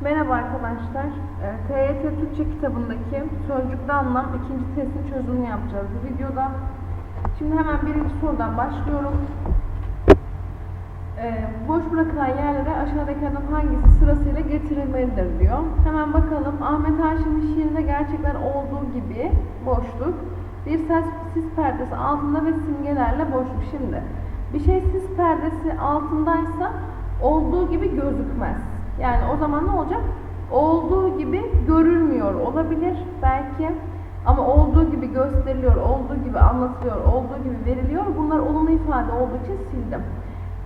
Merhaba arkadaşlar. Ee, TYT Türkçe kitabındaki sözcükte anlam ikinci testin çözümünü yapacağız bu videoda. Şimdi hemen birinci sorudan başlıyorum. Ee, boş bırakılan yerlere aşağıdakilerden hangisi sırasıyla getirilmelidir diyor. Hemen bakalım. Ahmet Haşim'in şiirinde gerçekler olduğu gibi boşluk. Bir ses, sis perdesi altında ve simgelerle boşluk. Şimdi bir şey sis perdesi altındaysa olduğu gibi gözükmez. Yani o zaman ne olacak? Olduğu gibi görülmüyor olabilir belki. Ama olduğu gibi gösteriliyor, olduğu gibi anlatılıyor, olduğu gibi veriliyor. Bunlar olumlu ifade olduğu için sildim.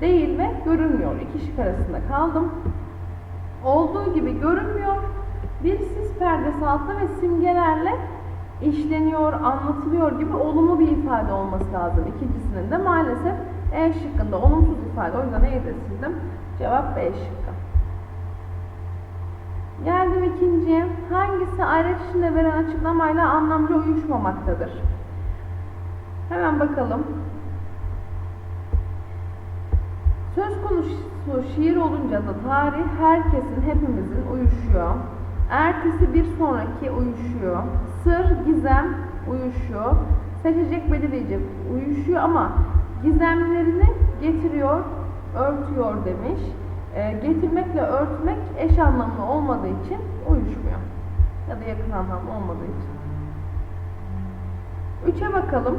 Değil ve görünmüyor. İki şık arasında kaldım. Olduğu gibi görünmüyor. Bir sis perdesi altında ve simgelerle işleniyor, anlatılıyor gibi olumlu bir ifade olması lazım. İkincisinin de maalesef E şıkkında olumsuz ifade. O yüzden E'yi de sildim. Cevap B şıkkı. Geldim ikinciye. Hangisi ayraç içinde veren açıklamayla anlamlı uyuşmamaktadır? Hemen bakalım. Söz konusu şiir olunca da tarih herkesin, hepimizin uyuşuyor. Ertesi bir sonraki uyuşuyor. Sır, gizem uyuşuyor. Seçecek belirleyici uyuşuyor ama gizemlerini getiriyor, örtüyor demiş. E, getirmekle örtmek eş anlamlı olmadığı için uyuşmuyor. Ya da yakın anlamlı olmadığı için. Üçe bakalım.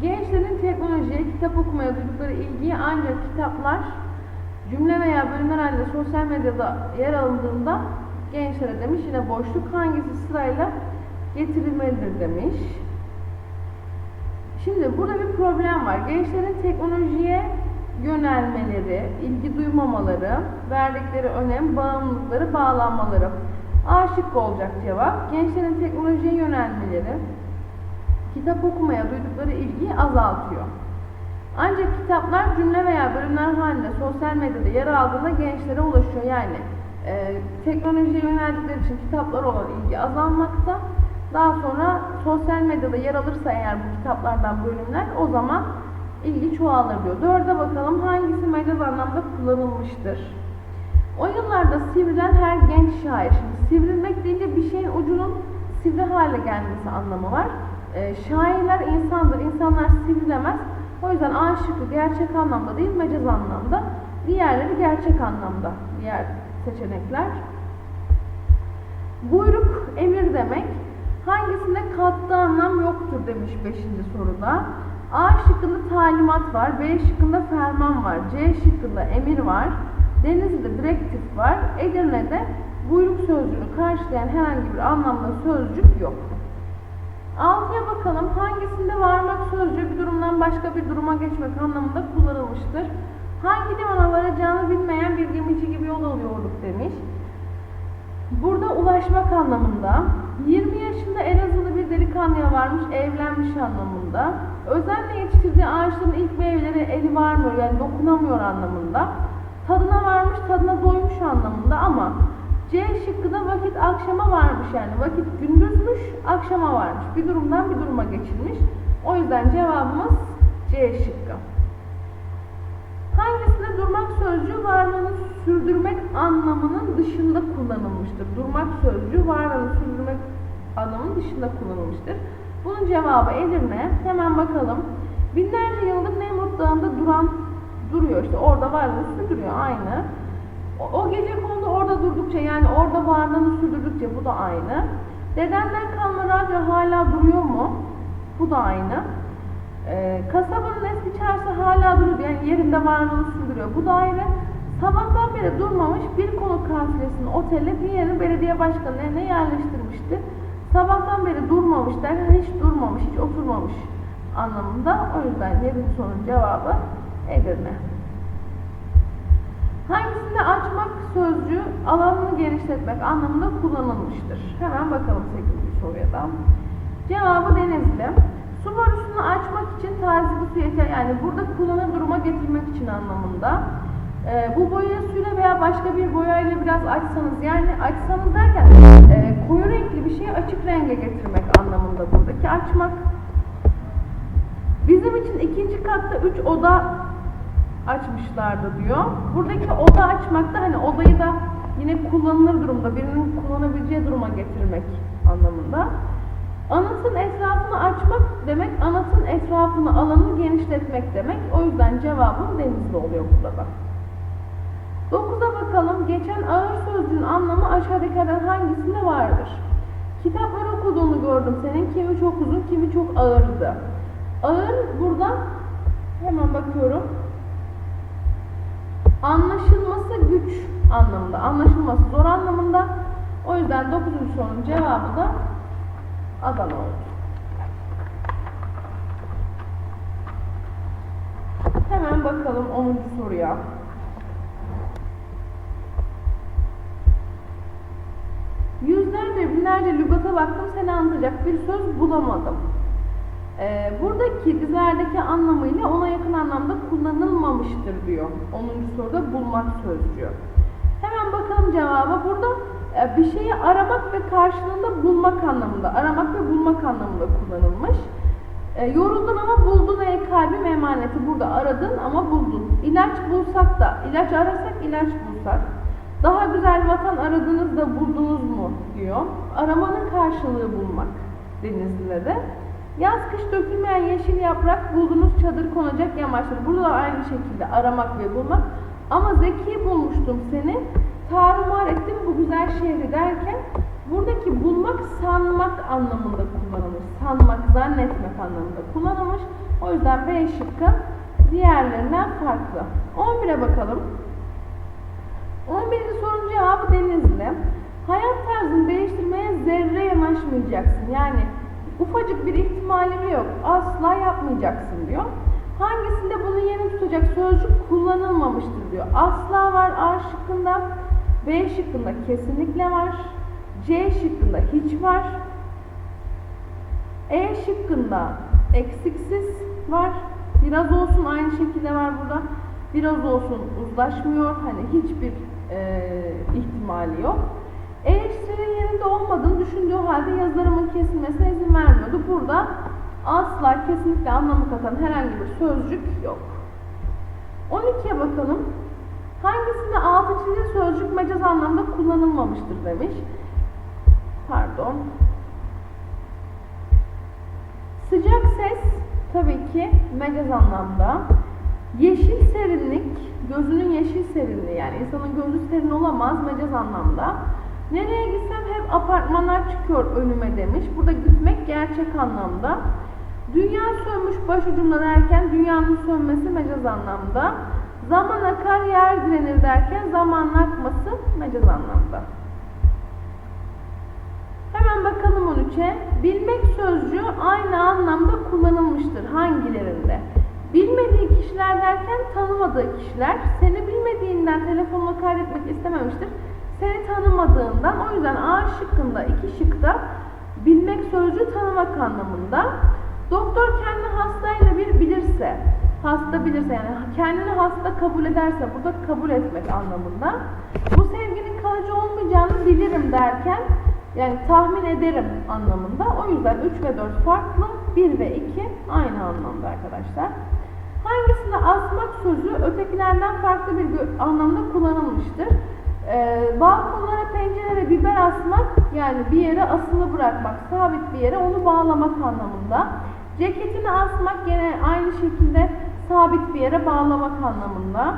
Gençlerin teknolojiye, kitap okumaya duydukları ilgiyi ancak kitaplar cümle veya bölümler halinde sosyal medyada yer alındığında gençlere demiş. Yine boşluk hangisi sırayla getirilmelidir demiş. Şimdi burada bir problem var. Gençlerin teknolojiye yönelmeleri, ilgi duymamaları, verdikleri önem, bağımlılıkları, bağlanmaları. A şıkkı olacak cevap. Gençlerin teknolojiye yönelmeleri, kitap okumaya duydukları ilgiyi azaltıyor. Ancak kitaplar cümle veya bölümler halinde sosyal medyada yer aldığında gençlere ulaşıyor. Yani e, teknolojiye yöneldikleri için kitaplara olan ilgi azalmakta. Daha sonra sosyal medyada yer alırsa eğer bu kitaplardan bölümler o zaman ilgi çoğalır diyor. Dörde bakalım hangisi mecaz anlamda kullanılmıştır? O yıllarda sivrilen her genç şair. Şimdi sivrilmek deyince bir şeyin ucunun sivri hale gelmesi anlamı var. Ee, şairler insandır. İnsanlar sivrilemez. O yüzden A gerçek anlamda değil mecaz anlamda. Diğerleri gerçek anlamda. Diğer seçenekler. Buyruk emir demek. Hangisinde katlı anlam yoktur demiş 5. soruda. A şıkkında talimat var, B şıkkında ferman var, C şıkkında emir var, Denizli'de direktif var, Edirne'de buyruk sözcüğünü karşılayan herhangi bir anlamda sözcük yok. Altıya bakalım hangisinde varmak sözcüğü bir durumdan başka bir duruma geçmek anlamında kullanılmıştır. Hangi limana varacağını bilmeyen bir gemici gibi yol alıyorduk demiş. Burada ulaşmak anlamında, 20 yaşında Elazığlı bir delikanlıya varmış, evlenmiş anlamında, özenle yetiştirdiği ağaçların ilk meyveleri eli varmıyor, yani dokunamıyor anlamında, tadına varmış, tadına doymuş anlamında ama C şıkkında vakit akşama varmış yani vakit gündüzmüş, akşama varmış. Bir durumdan bir duruma geçilmiş. O yüzden cevabımız C şıkkı. Hangisinde durmak sözcüğü varlığını sürdürmek anlamının dışında kullanılmıştır? Durmak sözcüğü varlığını sürdürmek anlamının dışında kullanılmıştır. Bunun cevabı Edirne. Hemen bakalım. Binlerce yıldır Nemrut Dağı'nda duran duruyor. İşte orada varlığını sürdürüyor aynı. O, o gece konuda orada durdukça yani orada varlığını sürdürdükçe bu da aynı. Dedenden kalma radyo hala duruyor mu? Bu da aynı. Ee, kasabanın eski çarşısı hala duruyor. Yani yerinde varlığını sürdürüyor. Bu da ayrı. Sabahtan beri durmamış bir konuk kafilesini otele diğerini belediye başkanı evine yerleştirmişti. Sabahtan beri durmamış derken hiç durmamış, hiç oturmamış anlamında. O yüzden 7. sorunun cevabı Edirne. Hangisinde açmak sözcüğü alanını genişletmek anlamında kullanılmıştır? Hemen bakalım 8. soruya da. Cevabı Denizli. Su borusunu açmak için tazibi su yeter. Yani burada kullanır duruma getirmek için anlamında. Ee, bu boyayı suyla veya başka bir boyayla biraz açsanız yani açsanız derken e, koyu renkli bir şeyi açık renge getirmek anlamında buradaki açmak. Bizim için ikinci katta üç oda açmışlardı diyor. Buradaki oda açmak da hani odayı da yine kullanılır durumda, birinin kullanabileceği duruma getirmek anlamında. Anıtın etrafını açmak demek, anıtın etrafını, alanı genişletmek demek. O yüzden cevabım denizli oluyor burada da. 9'a bakalım. Geçen ağır sözcüğün anlamı aşağıdakilerden hangisinde vardır? Kitapları okuduğunu gördüm senin. Kimi çok uzun, kimi çok ağırdı. Ağır burada hemen bakıyorum. Anlaşılması güç anlamında. Anlaşılması zor anlamında. O yüzden 9. sorunun cevabı da Adana oldu. Hemen bakalım 10. soruya. Lügata baktım seni anlatacak bir söz bulamadım. Ee, buradaki dizilerdeki anlamıyla ona yakın anlamda kullanılmamıştır diyor. 10. soruda bulmak sözcüğü. Hemen bakalım cevaba. Burada e, bir şeyi aramak ve karşılığında bulmak anlamında, aramak ve bulmak anlamında kullanılmış. E, yoruldun ama buldun ey kalbim emaneti. Burada aradın ama buldun. İlaç bulsak da, ilaç arasak ilaç bulsak. Daha güzel vatan aradınız da buldunuz mu diyor. Aramanın karşılığı bulmak Denizli'de de. Yaz kış dökülmeyen yeşil yaprak buldunuz çadır konacak yamaçları. Burada da aynı şekilde aramak ve bulmak. Ama zeki bulmuştum seni. Tarumar ettim bu güzel şehri derken buradaki bulmak sanmak anlamında kullanılmış. Sanmak, zannetmek anlamında kullanılmış. O yüzden B şıkkı diğerlerinden farklı. 11'e bakalım. 11. sorunun cevabı Denizli. Hayat tarzını değiştirmeye zerre yanaşmayacaksın. Yani ufacık bir ihtimali bile yok. Asla yapmayacaksın diyor. Hangisinde bunu yeni tutacak sözcük kullanılmamıştır diyor. Asla var A şıkkında, B şıkkında kesinlikle var, C şıkkında hiç var, E şıkkında eksiksiz var, biraz olsun aynı şekilde var burada, biraz olsun uzlaşmıyor, hani hiçbir e, ihtimali yok. Eleştirinin yerinde olmadığını düşündüğü halde yazılarımın kesilmesine izin vermiyordu. Burada asla kesinlikle anlamı katan herhangi bir sözcük yok. 12'ye bakalım. Hangisinde altı çizili sözcük mecaz anlamda kullanılmamıştır demiş. Pardon. Sıcak ses tabii ki mecaz anlamda. Yeşil serinlik, gözünün yeşil serinliği yani insanın gözü serin olamaz mecaz anlamda. Nereye gitsem hep apartmanlar çıkıyor önüme demiş. Burada gitmek gerçek anlamda. Dünya sönmüş başucumda derken dünyanın sönmesi mecaz anlamda. Zaman akar yer direnir derken zamanın akması mecaz anlamda. Hemen bakalım 13'e. Bilmek sözcüğü aynı anlamda kullanılmıştır. Hangilerinde? Bilmediği kişiler derken tanımadığı kişiler. Seni bilmediğinden telefonla kaydetmek istememiştir. Seni tanımadığından o yüzden A şıkkında iki şıkta bilmek sözcüğü tanımak anlamında. Doktor kendi hastayla bir bilirse, hasta bilirse yani kendini hasta kabul ederse burada kabul etmek anlamında. Bu sevginin kalıcı olmayacağını bilirim derken yani tahmin ederim anlamında. O yüzden 3 ve 4 farklı, 1 ve 2 aynı anlamda arkadaşlar. Hangisinde asmak sözü ötekilerden farklı bir anlamda kullanılmıştır? Ee, balkonlara, pencerelere biber asmak yani bir yere asılı bırakmak, sabit bir yere onu bağlamak anlamında. Ceketini asmak yine aynı şekilde sabit bir yere bağlamak anlamında.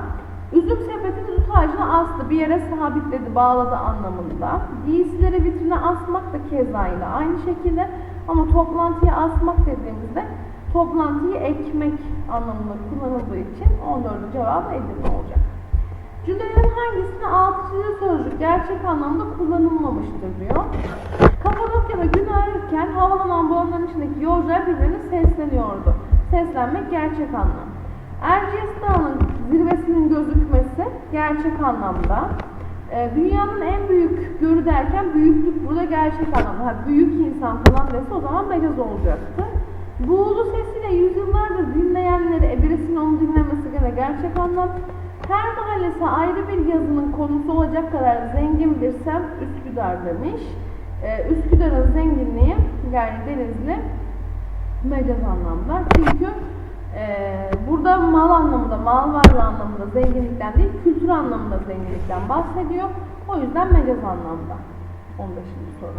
Üzüm sepetini dut ağacına astı, bir yere sabitledi, bağladı anlamında. Giysileri vitrine asmak da keza yine aynı şekilde ama toplantıya asmak dediğimizde toplantıyı ekmek anlamında kullanıldığı için 14. cevabı Edirne olacak. Cümlelerin hangisinde altı çizili sözcük gerçek anlamda kullanılmamıştır diyor. Kapadokya'da gün ağrırken havalanan balonların içindeki yolcular birbirine sesleniyordu. Seslenmek gerçek anlam. Erciyes Dağı'nın zirvesinin gözükmesi gerçek anlamda. Ee, dünyanın en büyük gölü derken büyüklük burada gerçek anlamda. Ha, büyük insan falan dese o zaman mecaz olacaktı. Buğulu sesiyle yüzyıllardır dinleyenleri ebiresinin onu dinlemesi gene gerçek anlam. Her mahallesi ayrı bir yazının konusu olacak kadar zengin bir semt Üsküdar demiş. Ee, Üsküdar'ın zenginliği yani Denizli mecaz anlamda. Çünkü Ee, burada mal anlamında, mal varlığı anlamında zenginlikten değil, kültür anlamında zenginlikten bahsediyor. O yüzden mecaz anlamda. 15. soru.